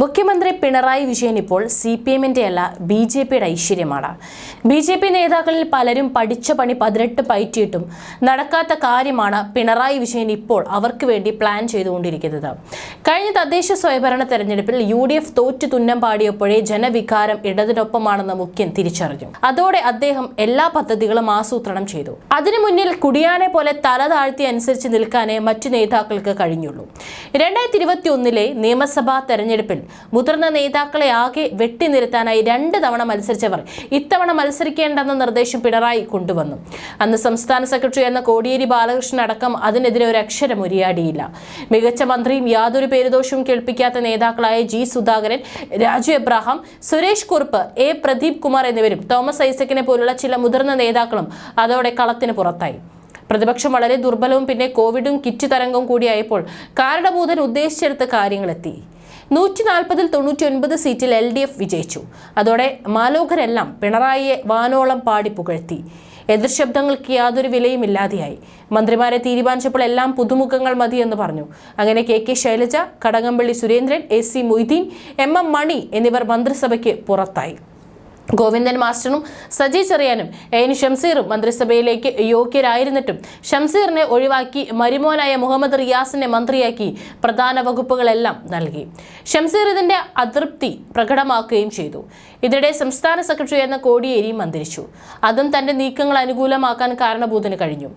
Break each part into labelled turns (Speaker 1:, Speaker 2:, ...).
Speaker 1: മുഖ്യമന്ത്രി പിണറായി വിജയൻ ഇപ്പോൾ C P എമ്മിന്റെ അല്ല ബി ജെ പിയുടെ ഐശ്വര്യമാണ്. ബി ജെ പി നേതാക്കളിൽ പലരും പഠിച്ച പണി പതിനെട്ട് പയറ്റിയിട്ടും നടക്കാത്ത കാര്യമാണ് പിണറായി വിജയൻ ഇപ്പോൾ അവർക്ക് വേണ്ടി പ്ലാൻ ചെയ്തുകൊണ്ടിരിക്കുന്നത്. കഴിഞ്ഞ തദ്ദേശ സ്വയംഭരണ തെരഞ്ഞെടുപ്പിൽ യു ഡി എഫ് തോറ്റു തുന്നം പാടിയപ്പോഴേ ജനവികാരം ഇടതിനൊപ്പമാണെന്ന് മുഖ്യൻ തിരിച്ചറിഞ്ഞു. അതോടെ അദ്ദേഹം എല്ലാ പദ്ധതികളും ആസൂത്രണം ചെയ്തു. അതിനു മുന്നിൽ കുടിയാനെ പോലെ തല താഴ്ത്തി അനുസരിച്ച് നിൽക്കാനേ മറ്റു നേതാക്കൾക്ക് കഴിഞ്ഞുള്ളൂ. രണ്ടായിരത്തി ഇരുപത്തി ഒന്നിലെ നിയമസഭാ തെരഞ്ഞെടുപ്പിൽ മുതിർന്ന നേതാക്കളെ ആകെ വെട്ടിനിരത്താനായി രണ്ട് തവണ മത്സരിച്ചവർ ഇത്തവണ മത്സരിക്കേണ്ടെന്ന നിർദ്ദേശം പിണറായി കൊണ്ടുവന്നു. അന്ന് സംസ്ഥാന സെക്രട്ടറി എന്ന കോടിയേരി ബാലകൃഷ്ണൻ അടക്കം അതിനെതിരെ ഒരു അക്ഷരം ഉരിയാടിയില്ല മികച്ച മന്ത്രിയും യാതൊരു പേരുദോഷവും കേൾപ്പിക്കാത്ത നേതാക്കളായ ജി സുധാകരൻ രാജു എബ്രാഹാം സുരേഷ് കുറുപ്പ് എ പ്രദീപ് കുമാർ എന്നിവരും തോമസ് ഐസക്കിനെ പോലുള്ള ചില മുതിർന്ന നേതാക്കളും അതോടെ കളത്തിന് പുറത്തായി. പ്രതിപക്ഷം വളരെ ദുർബലവും പിന്നെ കോവിഡും കിറ്റ് തരംഗവും കൂടിയായപ്പോൾ കാരണഭൂതൻ ഉദ്ദേശിച്ചെടുത്ത കാര്യങ്ങളെത്തി. നൂറ്റി നാൽപ്പതിൽ തൊണ്ണൂറ്റി ഒൻപത് സീറ്റിൽ എൽ ഡി എഫ് വിജയിച്ചു. അതോടെ മാലോകരെല്ലാം പിണറായിയെ വാനോളം പാടി പുകഴ്ത്തി. എതിർശബ്ദങ്ങൾക്ക് യാതൊരു വിലയും ഇല്ലാതെയായി മന്ത്രിമാരെ തീരുമാനിച്ചപ്പോൾ എല്ലാം പുതുമുഖങ്ങൾ മതിയെന്ന് പറഞ്ഞു. അങ്ങനെ K K Shailaja Kadakampally Surendran A C Moideen M M Mani എന്നിവർ മന്ത്രിസഭയ്ക്ക് പുറത്തായി. ഗോവിന്ദൻ മാസ്റ്ററും സജി ചെറിയാനും എൻ ഷംസീറും മന്ത്രിസഭയിലേക്ക് യോഗ്യരായിരുന്നിട്ടും ഷംസീറിനെ ഒഴിവാക്കി മരുമോനായ മുഹമ്മദ് റിയാസിനെ മന്ത്രിയാക്കി പ്രധാന വകുപ്പുകളെല്ലാം നൽകി. ഷംസീർ ഇതിന്റെ അതൃപ്തി പ്രകടമാക്കുകയും ചെയ്തു. ഇതിനിടെ സംസ്ഥാന സെക്രട്ടറി എന്ന കോടിയേരിയും മന്ത്രിച്ചു അതും തന്റെ നീക്കങ്ങൾ അനുകൂലമാക്കാൻ കാരണഭൂതന് കഴിഞ്ഞു.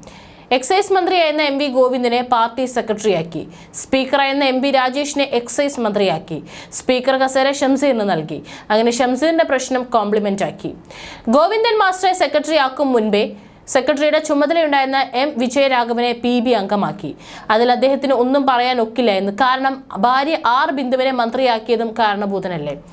Speaker 1: എക്സൈസ് മന്ത്രിയായിരുന്ന എം വി ഗോവിന്ദനെ പാർട്ടി സെക്രട്ടറിയാക്കി. സ്പീക്കറായിരുന്ന എം പി രാജേഷിനെ എക്സൈസ് മന്ത്രിയാക്കി. സ്പീക്കർ കസേര ഷംസീറിന് നൽകി. അങ്ങനെ ഷംസീറിന്റെ പ്രശ്നം കോംപ്ലിമെന്റ് ആക്കി. ഗോവിന്ദൻ മാസ്റ്ററെ സെക്രട്ടറി ആക്കും മുൻപേ സെക്രട്ടറിയുടെ ചുമതലയുണ്ടായിരുന്ന എം വിജയരാഘവനെ പി ബി അംഗമാക്കി. അതിൽ അദ്ദേഹത്തിന് ഒന്നും പറയാൻ ഒക്കില്ല എന്ന്. കാരണം ഭാര്യ ആർ ബിന്ദുവിനെ മന്ത്രിയാക്കിയതും കാരണഭൂതനല്ലേ.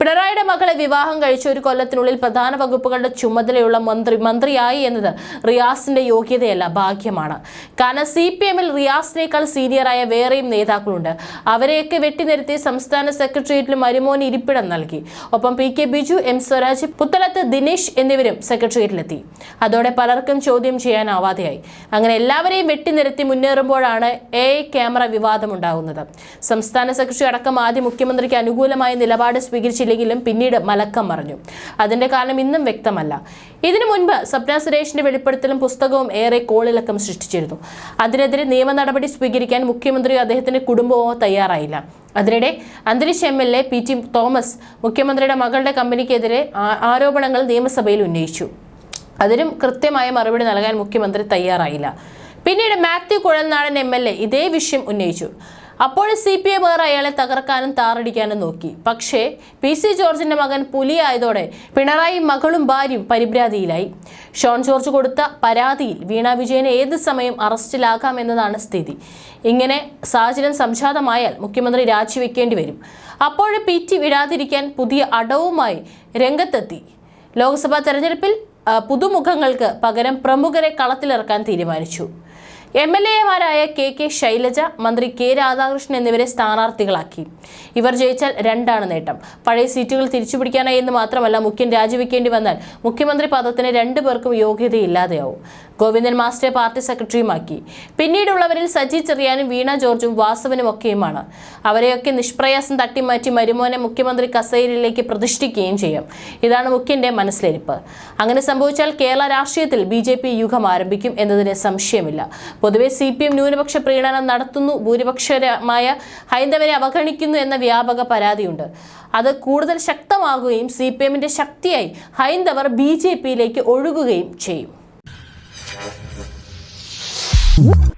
Speaker 1: പിണറായിയുടെ മകളെ വിവാഹം കഴിച്ച ഒരു കൊല്ലത്തിനുള്ളിൽ പ്രധാന വകുപ്പുകളുടെ ചുമതലയുള്ള മന്ത്രി മന്ത്രിയായി എന്നത് റിയാസിന്റെ യോഗ്യതയല്ല ഭാഗ്യമാണ്. കാരണം സി പി എമ്മിൽ റിയാസിനേക്കാൾ സീനിയറായ വേറെയും നേതാക്കളുണ്ട്. അവരെയൊക്കെ വെട്ടിനിരത്തി സംസ്ഥാന സെക്രട്ടേറിയറ്റിൽ മരുമോന് ഇരിപ്പിടം നൽകി. ഒപ്പം P K Biju M Swaraj Puthalath Dinesh എന്നിവരും സെക്രട്ടേറിയറ്റിലെത്തി. അതോടെ പലർക്കും ചോദ്യം ചെയ്യാനാവാതെയായി. അങ്ങനെ എല്ലാവരെയും വെട്ടിനിരത്തി മുന്നേറുമ്പോഴാണ് എ ക്യാമറ വിവാദമുണ്ടാകുന്നത്. സംസ്ഥാന സെക്രട്ടറി അടക്കം ആദ്യം മുഖ്യമന്ത്രിക്ക് അനുകൂലമായ നിലപാട് സ്വീകരിച്ചില്ലെങ്കിലും പിന്നീട് മലക്കം മറിഞ്ഞു. അതിന്റെ കാരണം ഇന്നും വ്യക്തമല്ല. ഇതിനു മുൻപ് സ്വപ്ന സുരേഷിന്റെ വെളിപ്പെടുത്തലും പുസ്തകവും ഏറെ കോളിളക്കം സൃഷ്ടിച്ചിരുന്നു. അതിനെതിരെ നിയമ നടപടി സ്വീകരിക്കാൻ മുഖ്യമന്ത്രിയോ അദ്ദേഹത്തിന്റെ കുടുംബമോ തയ്യാറായില്ല. അതിനിടെ അന്തരിച്ച M L A P T Thomas മുഖ്യമന്ത്രിയുടെ മകളുടെ കമ്പനിക്കെതിരെ ആരോപണങ്ങൾ നിയമസഭയിൽ ഉന്നയിച്ചു. അതിനും കൃത്യമായ മറുപടി നൽകാൻ മുഖ്യമന്ത്രി തയ്യാറായില്ല. പിന്നീട് Mathew Kuzhalnadan M L A ഇതേ വിഷയം ഉന്നയിച്ചു. അപ്പോൾ സി പി എം ഏറെ അയാളെ തകർക്കാനും താറടിക്കാനും നോക്കി. പക്ഷേ പി സി ജോർജിന്റെ മകൻ പുലിയായതോടെ പിണറായി മകളും ഭാര്യയും പരിഭ്രാതിയിലായി ഷോൺ ജോർജ് കൊടുത്ത പരാതിയിൽ വീണ വിജയനെ ഏത് സമയം അറസ്റ്റിലാകാമെന്നതാണ് സ്ഥിതി. ഇങ്ങനെ സാഹചര്യം സംജാതമായാൽ മുഖ്യമന്ത്രി രാജിവെക്കേണ്ടി വരും. അപ്പോൾ പി ടി വിടാതിരിക്കാൻ പുതിയ അടവുമായി രംഗത്തെത്തി. ലോക്സഭാ തെരഞ്ഞെടുപ്പിൽ പുതുമുഖങ്ങൾക്ക് പകരം പ്രമുഖരെ കളത്തിലിറക്കാൻ തീരുമാനിച്ചു. എം എൽ എമാരായ കെ കെ ശൈലജ മന്ത്രി കെ രാധാകൃഷ്ണൻ എന്നിവരെ സ്ഥാനാർത്ഥികളാക്കി. ഇവർ ജയിച്ചാൽ രണ്ടാണ് നേട്ടം. പഴയ സീറ്റുകൾ തിരിച്ചുപിടിക്കാനായി എന്ന് മാത്രമല്ല മുഖ്യൻ രാജിവെക്കേണ്ടി വന്നാൽ മുഖ്യമന്ത്രി പദത്തിന് രണ്ടു പേർക്കും യോഗ്യതയില്ലാതെയാവും. ഗോവിന്ദൻ മാസ്റ്ററെ പാർട്ടി സെക്രട്ടറിയുമാക്കി. പിന്നീടുള്ളവരിൽ സജി ചെറിയാനും വീണ ജോർജും വാസവനും ഒക്കെയുമാണ്. അവരെയൊക്കെ നിഷ്പ്രയാസം തട്ടിമാറ്റി മരുമോനെ മുഖ്യമന്ത്രി കസേരയിലേക്ക് പ്രതിഷ്ഠിക്കുകയും ചെയ്യും. ഇതാണ് മുഖ്യന്റെ മനസ്സിലിരിപ്പ്. അങ്ങനെ സംഭവിച്ചാൽ കേരള രാഷ്ട്രീയത്തിൽ ബി ജെ പി യുഗം ആരംഭിക്കും എന്നതിന് സംശയമില്ല. പൊതുവെ സി പി എം ന്യൂനപക്ഷ പ്രീണനം നടത്തുന്നു ഭൂരിപക്ഷമായ ഹൈന്ദവരെ അവഗണിക്കുന്നു എന്ന വ്യാപക പരാതിയുണ്ട്. അത് കൂടുതൽ ശക്തമാകുകയും സി പി എമ്മിന്റെ ശക്തിയായി ഹൈന്ദവർ ബി ജെ പിയിലേക്ക് ഒഴുകുകയും ചെയ്യും. Woo!